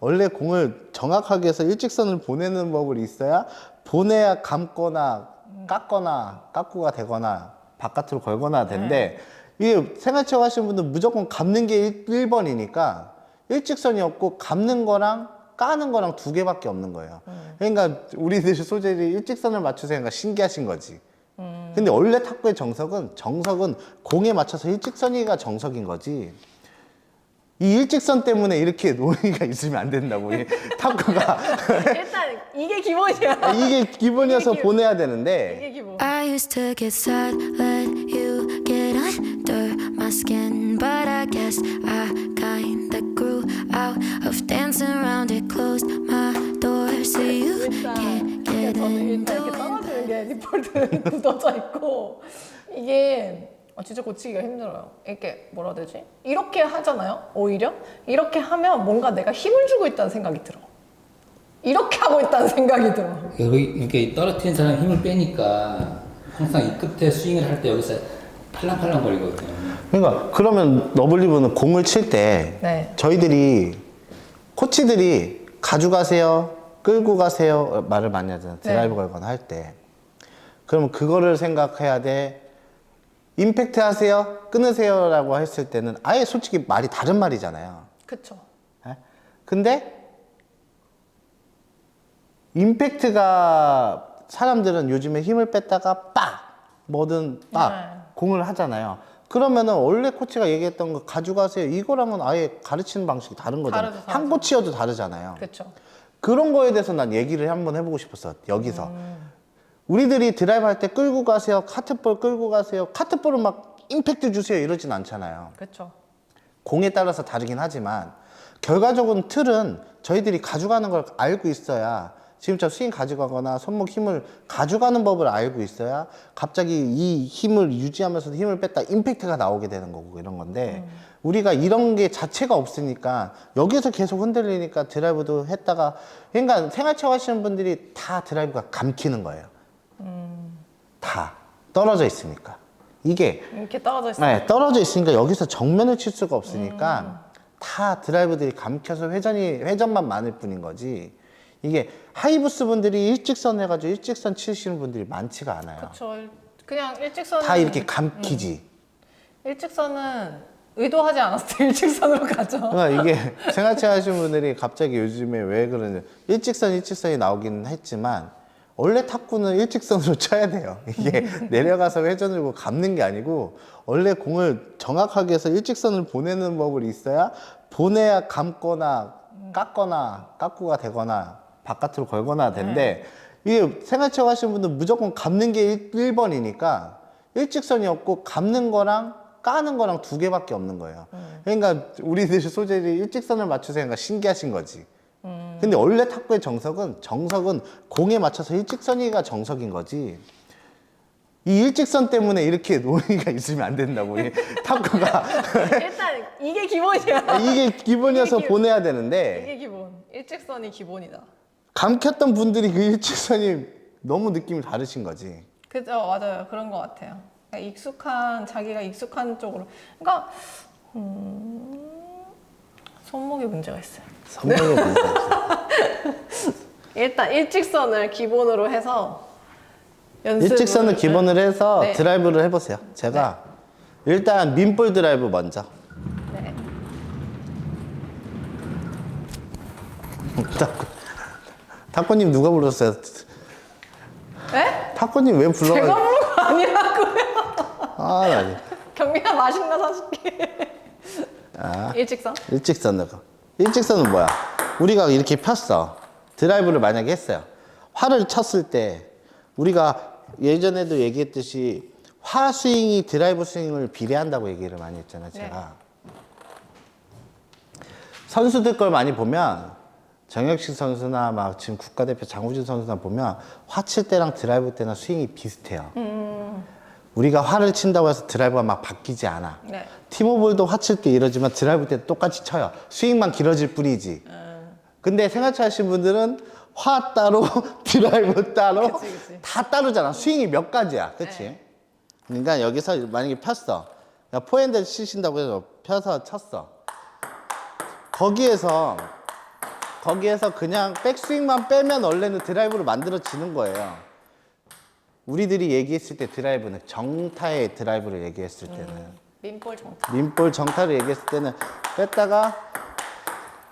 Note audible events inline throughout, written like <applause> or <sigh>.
원래 공을 정확하게 해서 일직선을 보내는 법을 있어야 보내야 감거나 깎거나 깎고가 되거나 바깥으로 걸거나 된대. 이게 생활체육 하시는 분들 무조건 감는 게 1, 번이니까 일직선이 없고 감는 거랑 까는 거랑 두 개밖에 없는 거예요. 그러니까 우리들 소재리 일직선을 맞추세요. 그러니까 신기하신 거지. 근데 원래 탁구의 정석은 정석은 공에 맞춰서 일직선이가 정석인 거지. 이 일직선 때문에 이렇게 논의가 있으면 안 된다고. 이 탁구가 일단 이게 기본이야. 이게 기본이어서 이게 기- 보내야 되는데 이게 기본. I used to get sad, let you get under my skin. But I guess I kinda grew out of dancing around it, closed my door so you can't get. 일단 이렇게 떨어지는 게 디폴트는 굳어져 있고 이게 어, 진짜 고치기가 힘들어요. 이렇게 뭐라 해야 되지? 이렇게 하잖아요. 오히려 이렇게 하면 뭔가 내가 힘을 주고 있다는 생각이 들어. 이렇게 하고 있다는 생각이 들어. 이렇게 떨어뜨린 사람 힘을 빼니까 항상 이 끝에 스윙을 할 때 여기서 팔랑팔랑 거리거든요. 그러니까 그러면 러블리브는 공을 칠때 네. 저희들이 코치들이 가져가세요, 끌고 가세요 말을 많이 하잖아요. 네. 드라이브 걸거나 할 때. 그러면 그거를 생각해야 돼. 임팩트 하세요, 끊으세요라고 했을 때는 아예 솔직히 말이 다른 말이잖아요. 그쵸. 예? 근데 임팩트가 사람들은 요즘에 힘을 뺐다가 빡 뭐든 빡 네. 공을 하잖아요. 그러면은 원래 코치가 얘기했던 거 가져가세요. 이거랑은 아예 가르치는 방식이 다른 거잖아요. 다르죠, 한 다르죠. 코치여도 다르잖아요. 그쵸. 그런 거에 대해서 난 얘기를 한번 해보고 싶었어. 여기서. 음. 우리들이 드라이브 할 때 끌고 가세요. 카트볼 끌고 가세요. 카트볼은 막 임팩트 주세요. 이러진 않잖아요. 그쵸. 공에 따라서 다르긴 하지만 결과적으로는 틀은 저희들이 가져가는 걸 알고 있어야 지금처럼 스윙 가져가거나 손목 힘을 가져가는 법을 알고 있어야 갑자기 이 힘을 유지하면서도 힘을 뺐다 임팩트가 나오게 되는 거고 이런 건데 우리가 이런 게 자체가 없으니까 여기서 계속 흔들리니까 드라이브도 했다가 그러니까 생활체육 하시는 분들이 다 드라이브가 감키는 거예요 다 떨어져 있으니까 이게 이렇게 떨어져 있어. 네, 떨어져 있으니까 여기서 정면을 칠 수가 없으니까 다 드라이브들이 감켜서 회전이 회전만 많을 뿐인 거지. 이게 하이브스 분들이 일직선 해가지고 일직선 치시는 분들이 많지가 않아요. 일- 그냥 일직선은 다 이렇게 감키지. 일직선은 의도하지 않았을 때 <laughs> 일직선으로 가죠. 그러니까 이게 생활체 하시는 분들이 갑자기 요즘에 왜 그러냐 일직선 일직선이 나오기는 했지만 원래 탁구는 일직선으로 <laughs> 쳐야 돼요 이게 <laughs> 내려가서 회전을 감는 게 아니고 원래 공을 정확하게 해서 일직선을 보내는 법을 있어야 보내야 감거나 깎거나 깎고가 되거나 바깥으로 걸거나 된대 이게 생활 체육 하시는 분들 무조건 감는 게 1 번이니까 일직선이 없고 감는 거랑 까는 거랑 두 개밖에 없는 거예요. 그러니까 우리들 소재리 일직선을 맞추세요. 그러니까 신기하신 거지. 근데 원래 탁구의 정석은 정석은 공에 맞춰서 일직선이가 정석인 거지. 이 일직선 때문에 이렇게 <laughs> 논의가 있으면 안 된다고. 이 탁구가 <laughs> 일단 이게 기본이야. 이게 기본이어서 이게 기- 보내야 되는데 이게 기본. 일직선이 기본이다. 감켰던 분들이 그 일직선이 너무 느낌이 다르신 거지. 그죠 맞아요 그런 것 같아요. 그러니까 익숙한 자기가 익숙한 쪽으로. 그러니까 음, 손목에 문제가 있어요. 성공의 문제가 있어. <laughs> 일단 일직선을 기본으로 해서 연습을 일직선을 기본으로 해서 네. 드라이브를 해보세요. 제가 일단 민볼 드라이브 먼저. 네. <laughs> 탁구. 탁구님 누가 불렀어요? 네? 탁구님 왜 불러? 제가 부른 거 아니라고요. 아, 나 이제 경민아 맛있는 거 사줄게. 아. 일직선? 일직선으로. 일직선은 뭐야? 우리가 이렇게 폈어. 드라이브를 만약에 했어요. 화를 쳤을 때 우리가 예전에도 얘기했듯이 화 스윙이 드라이브 스윙을 비례한다고 얘기를 많이 했잖아요, 제가. 선수들 걸 많이 보면 정혁식 선수나 막 지금 국가대표 장우진 선수나 보면 화 칠 때랑 드라이브 때나 스윙이 비슷해요. 우리가 화를 친다고 해서 드라이브가 막 바뀌지 않아. 네. 티모볼도 화 칠 때 이러지만 드라이브 때 똑같이 쳐요. 스윙만 길어질 뿐이지. 근데 생활치 하신 분들은 화 따로, <laughs> 드라이브 따로, 그치, 그치. 다 따로잖아. 스윙이 몇 가지야. 그치? 네. 그러니까 여기서 만약에 폈어. 그러니까 포핸드 치신다고 해서 펴서 쳤어. 거기에서 거기에서 그냥 백스윙만 빼면 원래는 드라이브로 만들어지는 거예요. 우리들이 얘기했을 때 드라이브는 정타의 드라이브를 얘기했을 때는 민볼 정타. 민볼 정타를 얘기했을 때는 뺐다가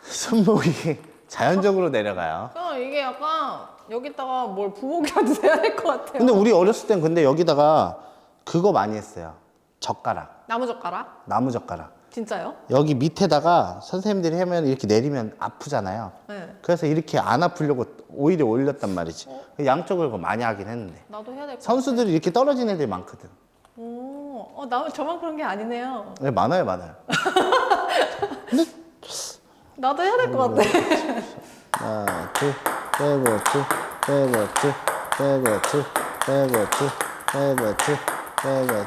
손목이 <laughs> 자연적으로 내려가요. 그냥 이게 약간 여기다가 뭘 부복이라도 해야 <laughs> 될 것 같아요. 근데 우리 어렸을 땐 근데 여기다가 그거 많이 했어요. 젓가락, 나무 젓가락? 나무 젓가락. 진짜요? 여기 밑에다가 선생님들이 하면 이렇게 내리면 아프잖아요. 네. 그래서 이렇게 안 아프려고 오히려 올렸단 말이지. 양쪽을 그거 많이 하긴 했는데. 나도 해야 될 것 같아. 선수들이 이렇게 떨어진 애들이 많거든. 오, 어, 나 저만 그런 게 아니네요. 네, 많아요, 많아요. <laughs> 나도 해야 될 것 같아. 하나, 둘, 둘, 빼고, 둘, 빼고, 둘, 빼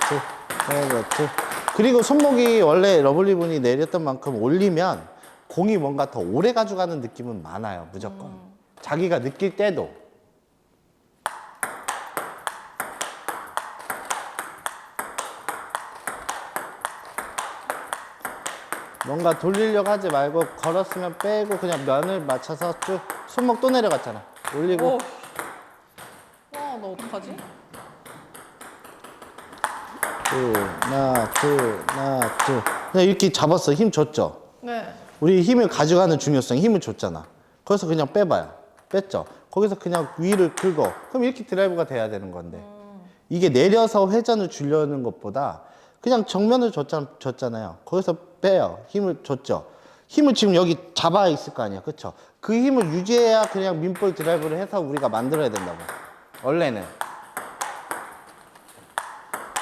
고, 둘, 빼고, 둘. 그리고 손목이 원래 러블리 분이 내렸던 만큼 올리면 공이 뭔가 더 오래 가져가는 느낌은 많아요, 무조건. 자기가 느낄 때도. 뭔가 돌리려고 하지 말고 걸었으면 빼고 그냥 면을 맞춰서 쭉 손목 또 내려갔잖아. 올리고 오. 와, 너 어떡하지? 둘, 하나, 둘, 하나, 둘. 그냥 이렇게 잡았어. 힘 줬죠. 네. 우리 힘을 가져가는 중요성, 힘을 줬잖아. 거기서 그냥 빼봐요. 뺐죠. 거기서 그냥 위를 긁어. 그럼 이렇게 드라이브가 돼야 되는 건데. 이게 내려서 회전을 주려는 것보다 그냥 정면을 줬잖, 줬잖아요. 거기서 빼요. 힘을 줬죠. 힘을 지금 여기 잡아 있을 거 아니야. 그쵸? 그 힘을 유지해야 그냥 민볼 드라이브를 해서 우리가 만들어야 된다고. 원래는.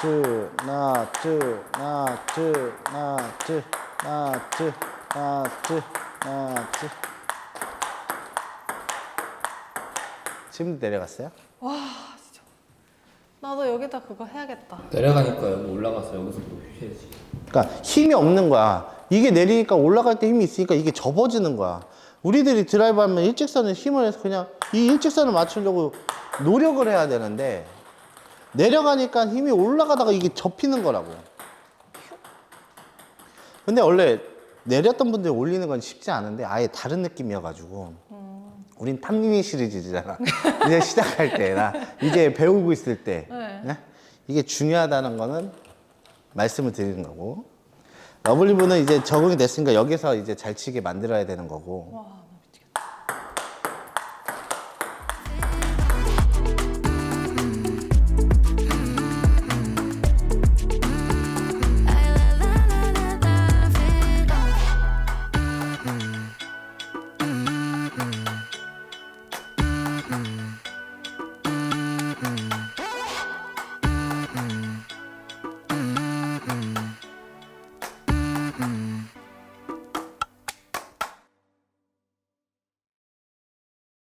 둘, 하나, 둘, 하나, 둘, 하나, 둘, 하나, 둘, 하나, 둘, 하나, 둘. 지금 내려갔어요? 나도 여기다 그거 해야겠다. 내려가니까 여기 올라가서 여기서 또 휴해야지. 그러니까 힘이 없는 거야. 이게 내리니까 올라갈 때 힘이 있으니까 이게 접어지는 거야. 우리들이 드라이브 하면 일직선에 힘을 해서 그냥 이 일직선을 맞추려고 노력을 해야 되는데 내려가니까 힘이 올라가다가 이게 접히는 거라고. 근데 원래 내렸던 분들 올리는 건 쉽지 않은데 아예 다른 느낌이어가지고 우린 탐미니 시리즈잖아. <laughs> 이제 시작할 때나 이제 배우고 있을 때 네. 네? 이게 중요하다는 거는 말씀을 드리는 거고 러블리브는 이제 적응이 됐으니까 여기서 이제 잘 치게 만들어야 되는 거고 와,